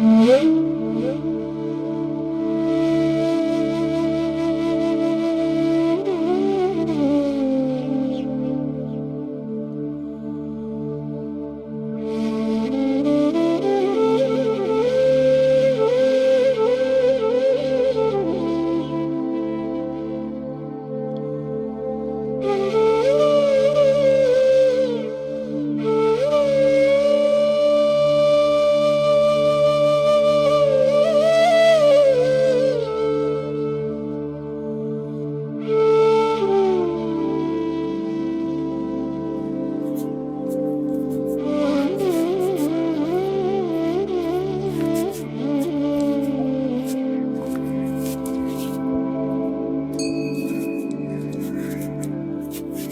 Música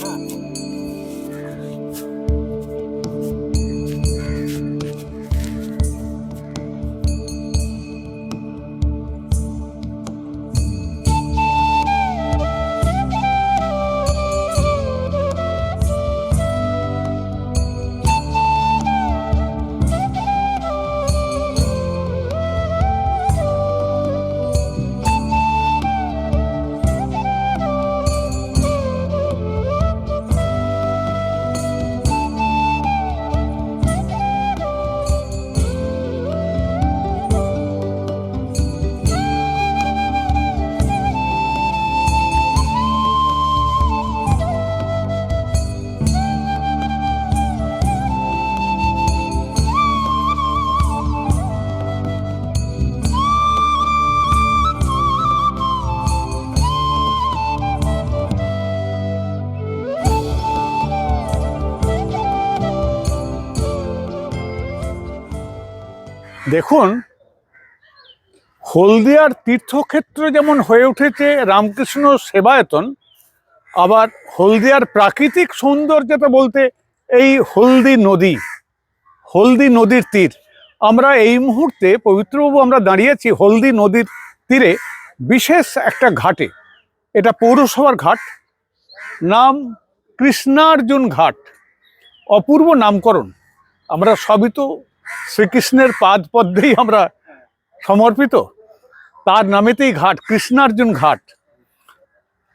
up. দেখুন, হলদিয়ার তীর্থক্ষেত্র যেমন হয়ে উঠেছে রামকৃষ্ণ সেবায়তন, আবার হলদিয়ার প্রাকৃতিক সৌন্দর্যতা বলতে এই হলদি নদী, হলদি নদীর তীর। আমরা এই মুহূর্তে পবিত্রবাবু, আমরা দাঁড়িয়েছি হলদি নদীর তীরে, বিশেষ একটা ঘাটে। এটা পৌরসভার ঘাট, নাম কৃষ্ণার্জুন ঘাট। অপূর্ব নামকরণ। আমরা সবই তো শ্রীকৃষ্ণের পাদ পদ্মেই আমরা সমর্পিত। তার নামেতেই ঘাট, কৃষ্ণার্জুন ঘাট।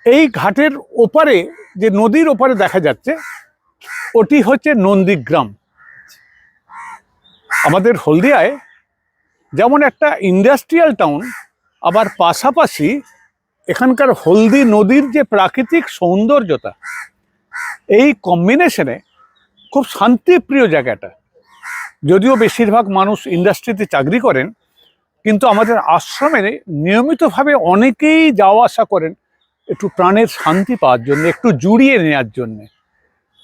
এই ঘাটের ওপারে, যে নদীর ওপারে দেখা যাচ্ছে, ওটি হচ্ছে নন্দীগ্রাম। আমাদের হলদিয়ায় যেমন একটা ইন্ডাস্ট্রিয়াল টাউন, আবার পাশাপাশি এখানকার হলদি নদীর যে প্রাকৃতিক সৌন্দর্যতা, এই কম্বিনেশনে খুব শান্তিপ্রিয় জায়গাটা। যদিও বেশিরভাগ মানুষ ইন্ডাস্ট্রিতে চাকরি করেন, কিন্তু আমাদের আশ্রমে নিয়মিতভাবে অনেকেই যাওয়া আসা করেন একটু প্রাণের শান্তি পাওয়ার জন্য, একটু জুড়িয়ে নেওয়ার জন্য।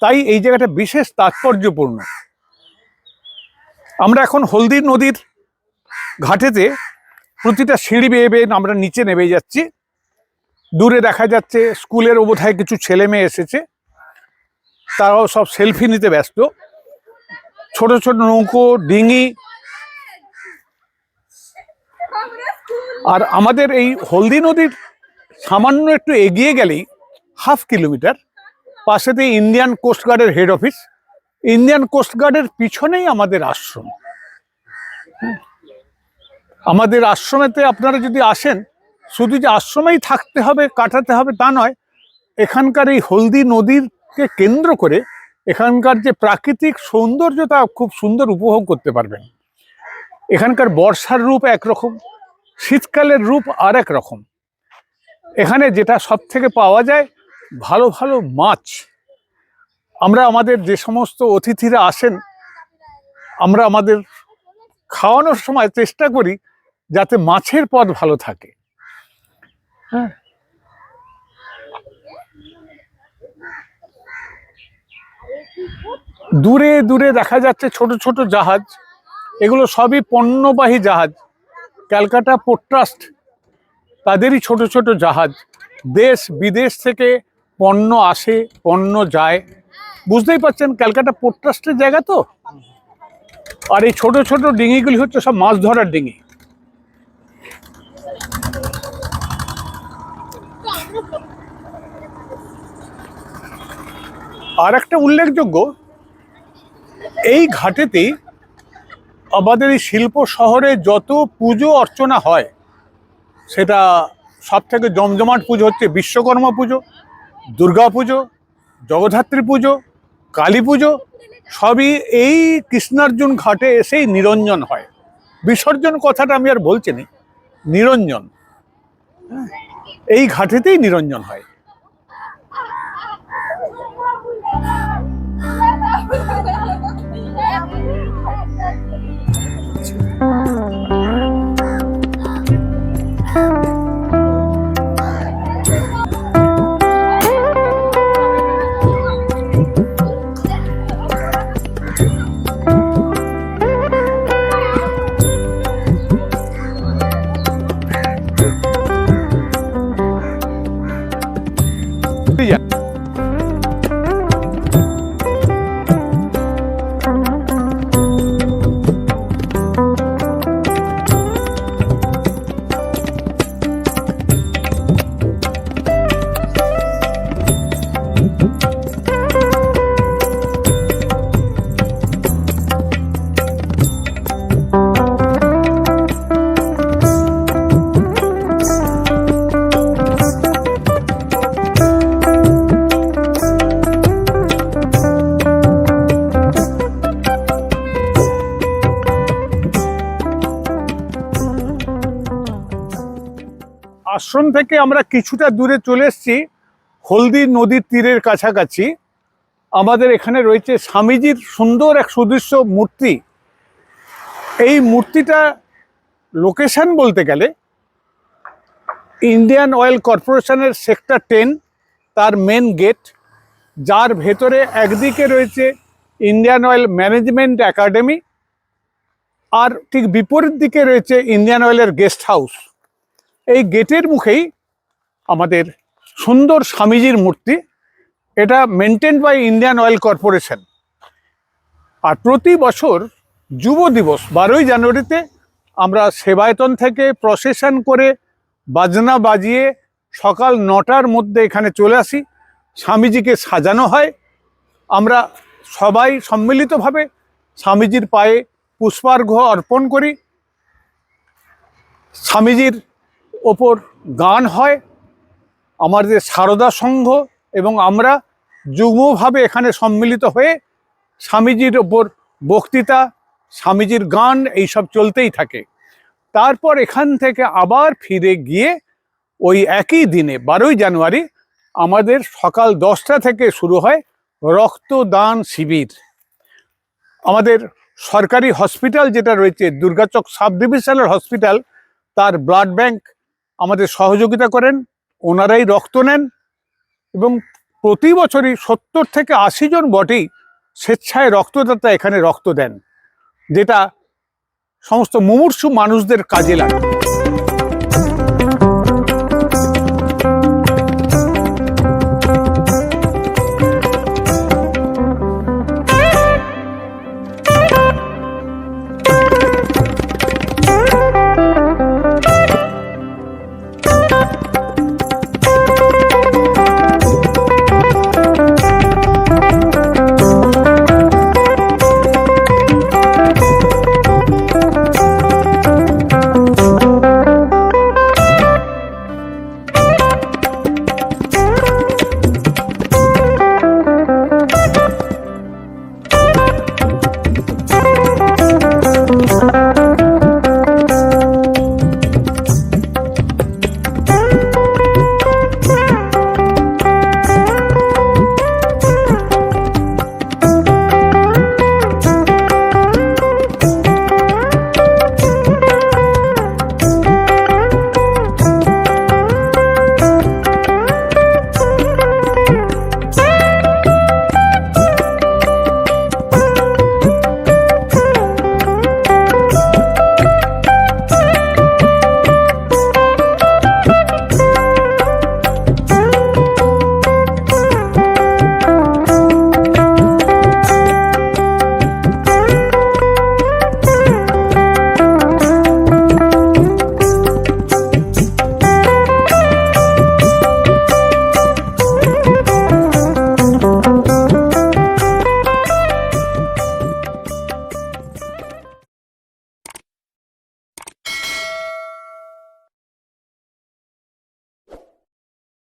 তাই এই জায়গাটা বিশেষ তাৎপর্যপূর্ণ। আমরা এখন হলদি নদীর ঘাটেতে প্রতিটা সিঁড়ি বেয়ে বেয়ে আমরা নিচে নেমে যাচ্ছি। দূরে দেখা যাচ্ছে স্কুলের বোধহয় কিছু ছেলে মেয়ে এসেছে। তারাও সব সেলফি নিতে ব্যস্ত। ছোট ছোট নৌকো, ডিঙি। আর আমাদের এই হলদি নদীর সামান্য একটু এগিয়ে গেলেই হাফ কিলোমিটার পাশেতে ইন্ডিয়ান কোস্টগার্ডের হেড অফিস। ইন্ডিয়ান কোস্টগার্ডের পিছনেই আমাদের আশ্রম। আমাদের আশ্রমেতে আপনারা যদি আসেন, শুধু যে আশ্রমেই থাকতে হবে, কাটাতে হবে তা নয়, এখানকার এই হলদি নদীরকে কেন্দ্র করে এখানকার যে প্রাকৃতিক সৌন্দর্যতা খুব সুন্দর উপভোগ করতে পারবেন। এখানকার বর্ষার রূপ একরকম, শীতকালের রূপ আর এক রকম। এখানে যেটা সব থেকে পাওয়া যায়, ভালো ভালো মাছ। আমরা আমাদের যে সমস্ত অতিথিরা আসেন, আমরা আমাদের খাওয়ানোর সময় চেষ্টা করি যাতে মাছের পদ ভালো থাকে। হ্যাঁ দূরে দূরে দেখা যাচ্ছে ছোট ছোট জাহাজ। এগুলো সবই পণ্যবাহী জাহাজ। ক্যালকাটা পোর্ট ট্রাস্ট তাদেরই ছোট ছোট জাহাজ। দেশ বিদেশ থেকে পণ্য আসে, পণ্য যায়। বুঝতেই পারছেন ক্যালকাটা পোর্ট ট্রাস্টের জায়গা তো? আর এই ছোট ছোট ডিঙিগুলি হচ্ছে সব মাছ ধরার ডিঙি। আর একটা উল্লেখযোগ্য এই ঘাটেতেই আমাদের এই শিল্প শহরে যত পুজো অর্চনা হয় সেটা সব থেকে জমজমাট পুজো হচ্ছে বিশ্বকর্মা পুজো দুর্গা পুজো জগদ্ধাত্রী পুজো কালী পুজো সবই এই কৃষ্ণার্জুন ঘাটে এসেই নিরঞ্জন হয়। বিসর্জন কথাটা আমি আর বলছি না নিরঞ্জন। হ্যাঁ, এই ঘাটেতেই নিরঞ্জন হয়। আশ্রম থেকে আমরা কিছুটা দূরে চলে এসেছি, হলদি নদীর তীরের কাছাকাছি। আমাদের এখানে রয়েছে স্বামীজির সুন্দর এক সুদৃশ্য মূর্তি। এই মূর্তিটা লোকেশন বলতে গেলে ইন্ডিয়ান অয়েল কর্পোরেশনের সেক্টর টেন, তার মেন গেট, যার ভেতরে একদিকে রয়েছে ইন্ডিয়ান অয়েল ম্যানেজমেন্ট একাডেমি, আর ঠিক বিপরীত দিকে রয়েছে ইন্ডিয়ান অয়েলের গেস্ট হাউস। এই গেটের মুখেই আমাদের সুন্দর স্বামীজির মূর্তি। এটা maintain by Indian oil corporation আর প্রতি বছর যুব দিবস, বারোই জানুয়ারিতে আমরা সেবায়তন থেকে প্রসেশন করে বাজনা বাজিয়ে সকাল নটার মধ্যে এখানে চলে আসি। স্বামীজিকে সাজানো হয়। আমরা সবাই সম্মিলিতভাবে স্বামীজির পায়ে পুষ্পার্ঘ্য অর্পণ করি। স্বামীজির ওপর গান হয় আমাদের সারদা সংঘ এবং আমরা যুগ্মভাবে এখানে সম্মিলিত হয়ে স্বামীজির ওপর বক্তৃতা, স্বামীজির গান এইসব চলতেই থাকে। তারপর এখান থেকে আবার ফিরে গিয়ে ওই একই দিনে, বারোই জানুয়ারি, আমাদের সকাল দশটা থেকে শুরু হয় রক্তদান শিবির। আমাদের সরকারি হসপিটাল যেটা রয়েছে, দুর্গাচক সাব ডিভিশনাল হসপিটাল, তার ব্লাড ব্যাংক আমাদের সহযোগিতা করেন, ওনারাই রক্ত নেন এবং প্রতি বছরই সত্তর থেকে আশি জন বটেই স্বেচ্ছায় রক্তদাতা এখানে রক্ত দেন, যেটা সমস্ত মুমূর্ষু মানুষদের কাজে লাগে।